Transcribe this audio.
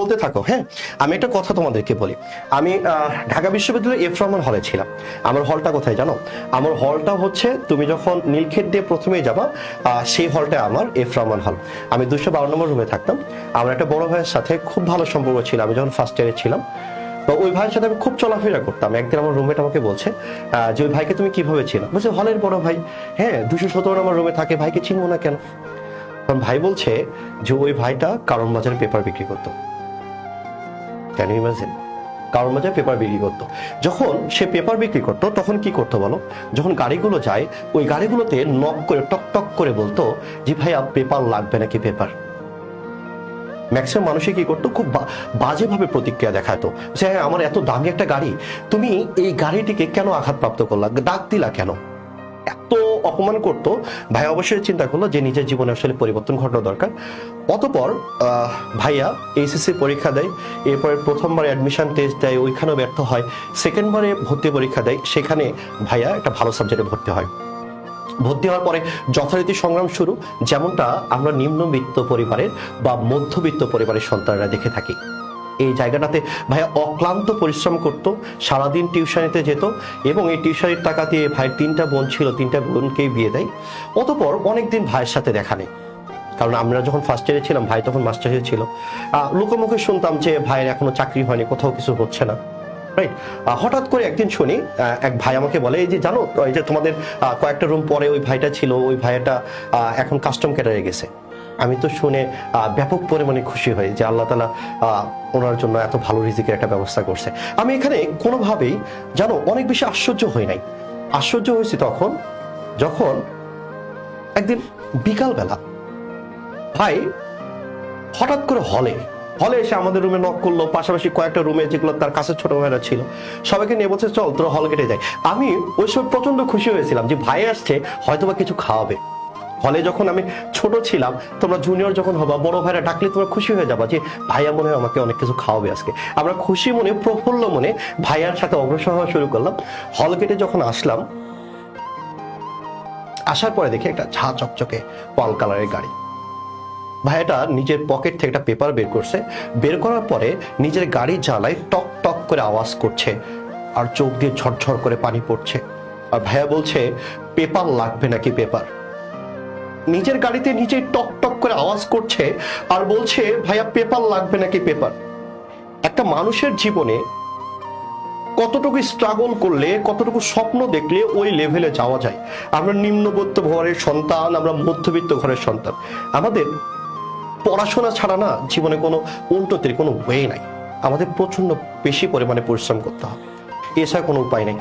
বলতে থাকো হ্যাঁ? আমি একটা কথা তোমাদেরকে বলি। আমি ঢাকা বিশ্ববিদ্যালয়ে এফ রহমান হলে ছিলাম। আমার হলটা কোথায় জানো? আমার হলটা হচ্ছে তুমি যখন নীলক্ষেত দিয়ে প্রথমেই যাবা সেই হলটা আমার এফ রহমান হল। আমি দুশো বারো নম্বর রুমে থাকতাম। আমার একটা বড় ভাইয়ের সাথে খুব ভালো সম্পর্ক ছিল। আমি যখন ফার্স্ট ইয়ারে ছিলাম, তো ওই ভাইয়ের সাথে আমি খুব চলাফেরা করতাম। একদিন আমার রুমমেট আমাকে বলছে যে ওই ভাইকে তুমি কীভাবে ছিল বলছে, হলের বড় ভাই। হ্যাঁ দুশো সতেরো নম্বর রুমে থাকে, ভাইকে চিনবো না কেন? তখন ভাই বলছে যে, ওই ভাইটা কারণ বাজারে পেপার বিক্রি করতো। Can imagine? কারণ বাজারে পেপার বিক্রি করতো। যখন সে পেপার বিক্রি করতো, তখন কি করতো বলো? যখন গাড়িগুলো যায়, ওই গাড়িগুলোতে নক করে, টক টক করে বলতো যে, ভাইয়া, পেপার লাগবে নাকি পেপার? ম্যাক্সিমাম মানুষই কি করতো? খুব বাজেভাবে প্রতিক্রিয়া দেখাতো। যে হ্যাঁ আমার এত দামি একটা গাড়ি, তুমি এই গাড়িটিকে কেন আঘাতপ্রাপ্ত করলা? দাগ দিলা কেন? এত অপমান করতো, ভাই অবশ্যই চিন্তা করল যে নিজের জীবনে আসলে পরিবর্তন ঘটানো দরকার। অতপর ভাইয়া এইচএসসি পরীক্ষা দেয়, এরপরে প্রথমবার অ্যাডমিশন টেস্ট দেয়, ওইখানেও ব্যর্থ হয়। সেকেন্ডবারে ভর্তি পরীক্ষা দেয়, সেখানে ভাইয়া একটা ভালো সাবজেক্টে ভর্তি হয়। ভর্তি হওয়ার পরে যথারীতি সংগ্রাম শুরু, যেমনটা আমরা নিম্নবিত্ত পরিবারের বা মধ্যবিত্ত পরিবারের সন্তানরা দেখে থাকি। এই জায়গাটাতে ভাইয়া অক্লান্ত পরিশ্রম করত, সারাদিন টিউশনিতে যেত এবং এই টিউশনির টাকা দিয়ে ভাইয়ের তিনটা বোন ছিল, তিনটা বোনকেই বিয়ে দেয়। অতপর অনেকদিন ভাইয়ের সাথে দেখা নেই। কারণ আমরা যখন ফার্স্ট ইয়ারে ছিলাম, ভাই তখন মাস্টার ইয়ারে ছিল। লোকমুখে শুনতাম যে ভাইয়ের এখনও চাকরি হয়নি, কোথাও কিছু হচ্ছে না। রাইট হঠাৎ করে একদিন শুনি এক ভাই আমাকে বলে, এই যে জানো, এই যে তোমাদের কয়েকটা রুম পরে ওই ভাইটা ছিল, ওই ভাইটা এখন কাস্টম ক্যাডারে গেছে। আমি তো শুনে ব্যাপক পরিমাণে খুশি হই যে আল্লাহ তালা ওনার জন্য এত ভালো রিজিকের একটা ব্যবস্থা করছে। আমি এখানে কোনোভাবেই জানো অনেক বেশি আশ্চর্য হই নাই। আশ্চর্য হয়েছি তখন যখন একদিন বিকালবেলা ভাই হঠাৎ করে হলে হলে এসে আমাদের রুমে নক করল, পাশাপাশি কয়েকটা রুমে যেগুলো তার কাছে ছোট ভাইরা ছিল, সবাইকে নিয়ে বলছে, চল তোরা হল কেটে যাই। আমি ওই সময় প্রচণ্ড খুশি হয়েছিলাম যে ভাই আসছে, হয়তোবা কিছু খাওয়াবে। হলে যখন আমি ছোট ছিলাম, তোমরা জুনিয়র যখন হবা, বড় ভাইরা ডাকলে তোমরা খুশি হয়ে যাবা যে, ভাইয়া মনে হয় আমাকে অনেক কিছু খাওয়াবে আজকে। আমরা খুশি মনে, প্রফুল্ল মনে ভাইয়ার সাথে অগ্রসর হওয়া শুরু করলাম। হল গেটে যখন আসলাম, আসার পরে দেখি একটা ঝা চকচকে পাল কালারের গাড়ি। ভাইয়াটা নিজের পকেট থেকে একটা পেপার বের করছে। বের করার পরে নিজের গাড়ি জ্বালায় টক টক করে আওয়াজ করছে আর চোখ দিয়ে ঝরঝর করে পানি পড়ছে। আর ভাইয়া বলছে, পেপার লাগবে নাকি পেপার? নিজের গাড়িতে নিজেই টক টক করে আওয়াজ করছে আর বলছে, ভাইয়া, পেপার লাগবে নাকি পেপার? একটা মানুষের জীবনে কতটুকু স্ট্রাগল করলে, কতটুকু স্বপ্ন দেখলে ওই লেভেলে যাওয়া যায়। আমরা নিম্নবিত্ত ঘরের সন্তান, আমরা মধ্যবিত্ত ঘরের সন্তান। আমাদের পড়াশোনা ছাড়া না জীবনে কোনো উন্নতির কোনো ওয়ে নাই। আমাদের প্রচণ্ড বেশি পরিমাণে পরিশ্রম করতে হবে। এছাড়া কোনো উপায় নেই।